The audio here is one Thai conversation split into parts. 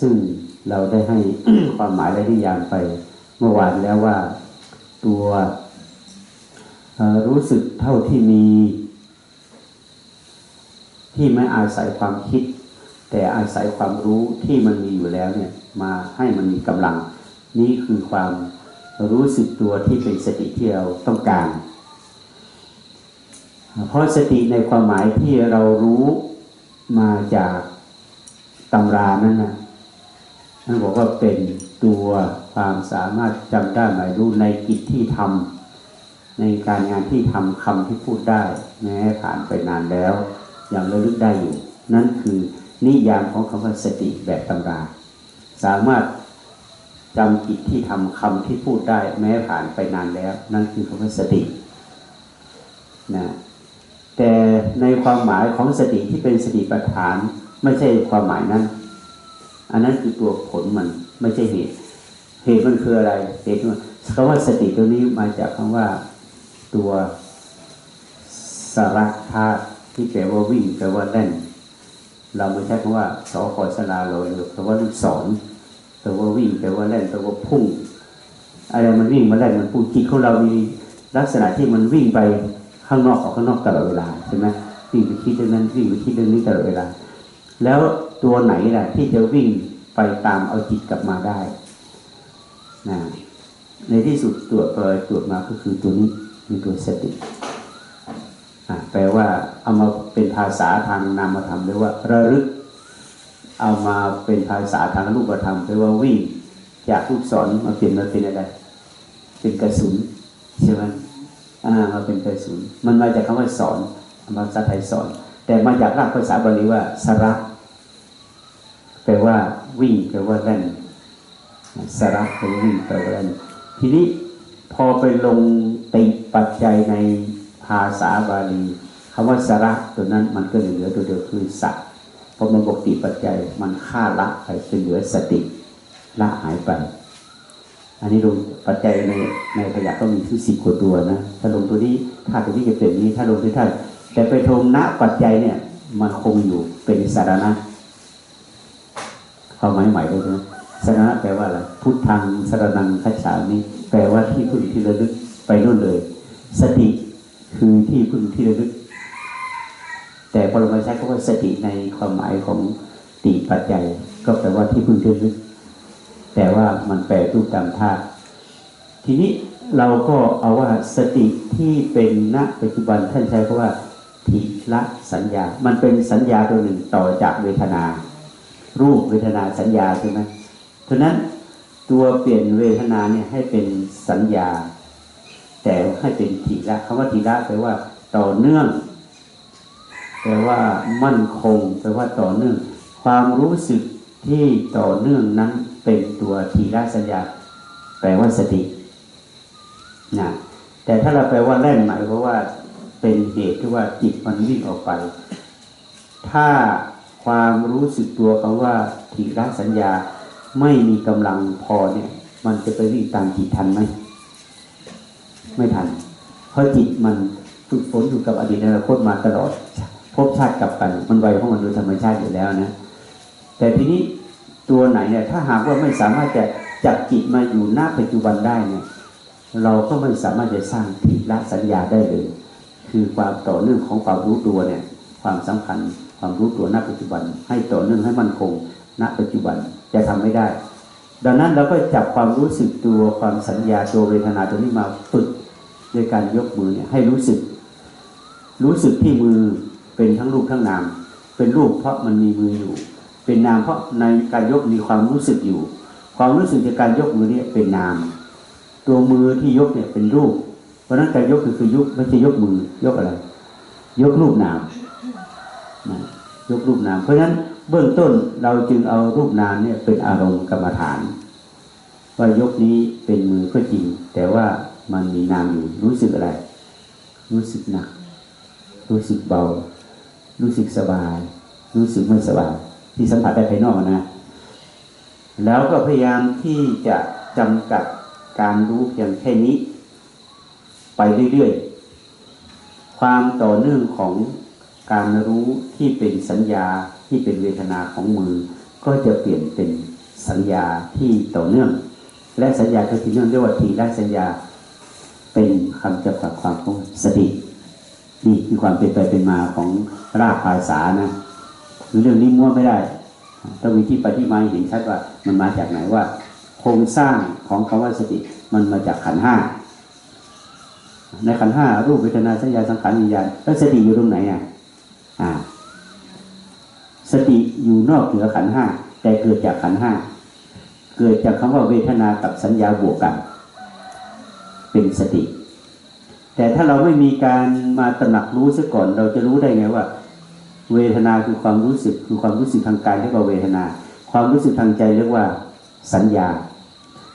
ซึ่งเราได้ให้ความหมายและนิยามไปเมื่อวานแล้วว่าตัวรู้สึกเท่าที่มี ที่ไม่อาศัยความคิด แต่อาศัยความรู้ที่มันมีอยู่แล้วเนี่ยมาให้มันมีกำลัง นี่คือความรู้สึกตัวที่เป็นสติที่เราต้องการ เพราะสติในความหมายที่เรารู้มาจาก ตำรานั้นนะท่านบอกว่าเป็นตัวความสามารถจำได้หมายรู้ในกิจที่ทำในการงานที่ทำคำที่พูดได้ แม้ผ่านไปนานแล้ว ยังระลึกได้อยู่ นั่นคือนิยามของคำว่าสติแบบตำรา สามารถจำกิจที่ทำคำที่พูดได้ แม้ผ่านไปนานแล้ว นั่นคือคำว่าสตินะแต่ในความหมายของสติที่เป็นสติปัฏฐาน ไม่ใช่ความหมายนั้น อันนั้นคือตัวผลมันไม่ใช่เหตุ เหตุมันคืออะไรเหตุมันคำว่าสติตัวนี้มาจากคำว่าตัวสรัธาตุที่แปลว่าวิ่งแปลว่าเล่น เราไม่ใช้คำว่าสอคอสลาโลหรือแปลว่าลูกศรแปลว่าวิ่งแปลว่าเล่นแปลว่าพุ่งอะไรมันวิ่งมาเล่นมันพุ่งจิตของเรามีลักษณะที่มันวิ่งไปข้างนอกออกข้างนอกตลอดเวลาใช่ไหมวิ่งไปคิดเรื่องนั้นวิ่งไปคิดเรื่องนี้ตลอดเวลา แล้วตัวไหนแหละที่จะวิ่งไปตามเอาจิตกลับมาได้นะในที่สุดตรวจไปตรวจมาก็คือตัวนี้คือตัวสติแปลว่าเอามาเป็นภาษาทางนามธรรมเรียกว่าระลึก เอามาเป็นภาษาทางรูปธรรมแปลว่าวิ่งจากลูกศรมาเปลี่ยนมาเป็นอะไร เป็นกระสุนใช่ไหมอ่ามาเป็นกระสุน มันมาจากคำว่าสอนมาภาษาไทยสอน แต่มาจากรากภาษาบาลีว่าสระ แปลว่าวิ่งแปลว่าเล่นสระแปลว่าวิ่งแปลว่าเล่นทีนี้พอไปลงติปัจจัยในภาษาบาลีคำว่าสระตัวนั้นมันก็เหลือตัวเดียวคือสัตว์พอมันบกติปัจจัยมันฆ่าละไปเป็นเหลือสติละหายไปอันนี้ลงปัจจัยในในขยะก็มีที่สิบกว่าตัวนะ ถ้าลงตัวนี้ถ้าตัวนี้จะเป็นนี้ ถ้าลงที่ท่านแต่ไปทงณปัจจัยเนี่ย มันคงอยู่เป็นสารณะ ความหมายใหม่เลยนะสารณะแปลว่าอะไรพุทธังสรนังคัจฉามิแปลว่าที่พึ่งที่ระลึกไปนู่นเลย สติคือที่พึ่งที่ระลึก แต่พอเรามาใช้คำว่าสติในความหมายของติปัจจัย ก็แปลว่าที่พึ่งที่ระลึก แต่ว่ามันแปลรูปตามธาตุทีนี้เราก็เอาว่าสติที่เป็นณปัจจุบันท่านใช้คำว่าทิละสัญญา มันเป็นสัญญาตัวหนึ่งต่อจากเวทนา รูปเวทนาสัญญาใช่ไหมเพราะนั้นตัวเปลี่ยนเวทนาเนี่ยให้เป็นสัญญา แต่ให้เป็นทีละคำว่าทีละแปลว่าต่อเนื่องแปลว่ามั่นคงแปลว่าต่อเนื่อง ความรู้สึกที่ต่อเนื่องนั้นเป็นตัวทีละสัญญา แปลว่าสตินะแต่ถ้าเราแปลว่าแล่นหมายเพราะว่าเป็นเหตุที่ว่าจิตมันวิ่งออกไป ถ้า ความรู้สึกตัวคำว่าทีละสัญญาไม่มีกำลังพอเนี่ย มันจะไปวิ่งตามจิตทันไหมไม่ทัน เพราะจิตมันฝึกฝนอยู่กับอดีตอนาคตมาตลอดภพชาติกลับกันมันไวของมันโดยธรรมชาติอยู่แล้วนะ แต่ทีนี้ตัวไหนเนี่ย ถ้าหากว่าไม่สามารถจะจับจิตมาอยู่หน้าปัจจุบันได้เนี่ย เราก็ไม่สามารถจะสร้างทิละสัญญาได้เลย คือความต่อเนื่องของความรู้ตัวเนี่ย ความสำคัญ ความรู้ตัวณปัจจุบัน ให้ต่อเนื่องให้มั่นคง ณปัจจุบันจะทำไม่ได้ ดังนั้นเราก็จับความรู้สึกตัวความสัญญาตัวเวทนาตัวนี้มาฝึกด้วยการยกมือเนี่ยให้รู้สึก รู้สึกที่มือเป็นทั้งรูปทั้งนาม เป็นรูปเพราะมันมีมืออยู่ เป็นนามเพราะในการยกมีความรู้สึกอยู่ ความรู้สึกจากการยกมือเนี่ยเป็นนาม ตัวมือที่ยกเนี่ยเป็นรูป เพราะนั้นการยกคือคือยกไม่ใช่ยกมือยกอะไร ยกรูปนาม ยกรูปนาม เพราะฉะนั้นเบื้องต้นเราจึงเอารูปนามเนี่ยเป็นอารมณ์กรรมฐาน ว่ายกนี้เป็นมือก็จริง แต่ว่ามันมีนามอยู่รู้สึกอะไร รู้สึกหนัก รู้สึกเบา รู้สึกสบาย รู้สึกไม่สบายที่สัมผัสได้ภายนอกนะ แล้วก็พยายามที่จะจำกัดการรู้เพียงแค่นี้ ไปเรื่อยๆ ความต่อเนื่องของ การรู้ที่เป็นสัญญาที่เป็นเวทนาของมือ ก็จะเปลี่ยนเป็นสัญญาที่ต่อเนื่อง และสัญญาคือที่เนื่องเรียกว่าทีและสัญญาเป็นคำจำกัดความของสตินี่คือความเป็นไปเป็นมาของรากภาษานะเรื่องนี้มั่วไม่ได้ต้องมีที่ไปที่มาเห็นชัดว่ามันมาจากไหนว่า โครงสร้างของคำว่าสติมันมาจากขันห้าในขันห้ารูปเวทนาสัญญาสังขารวิญญาณแล้วสติอยู่ตรงไหนอะ สติอยู่นอกเหนือขันห้าแต่เกิดจากขันห้าเกิดจากคำว่าเวทนากับสัญญาบวกกัน เป็นสติ แต่ถ้าเราไม่มีการมาตระหนักรู้ซะก่อน เราจะรู้ได้ไงว่า เวทนาคือความรู้สึกคือความรู้สึกทางกายเรียกว่าเวทนา ความรู้สึกทางใจเรียกว่าสัญญา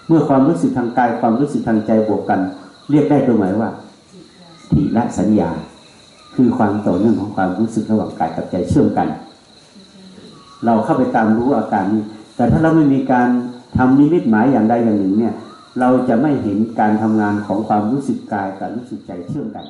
เมื่อความรู้สึกทางกายความรู้สึกทางใจบวกกัน เรียกได้ตัวหมายว่าทีละสัญญา คือความต่อเนื่องของความรู้สึกระหว่างกายกับใจเชื่อมกัน เราเข้าไปตามรู้อาการนี้ แต่ถ้าเราไม่มีการทำนิมิตหมายอย่างใดอย่างหนึ่งเนี่ย เราจะไม่เห็นการทำงานของความรู้สึกกายกับรู้สึกใจเชื่อมกัน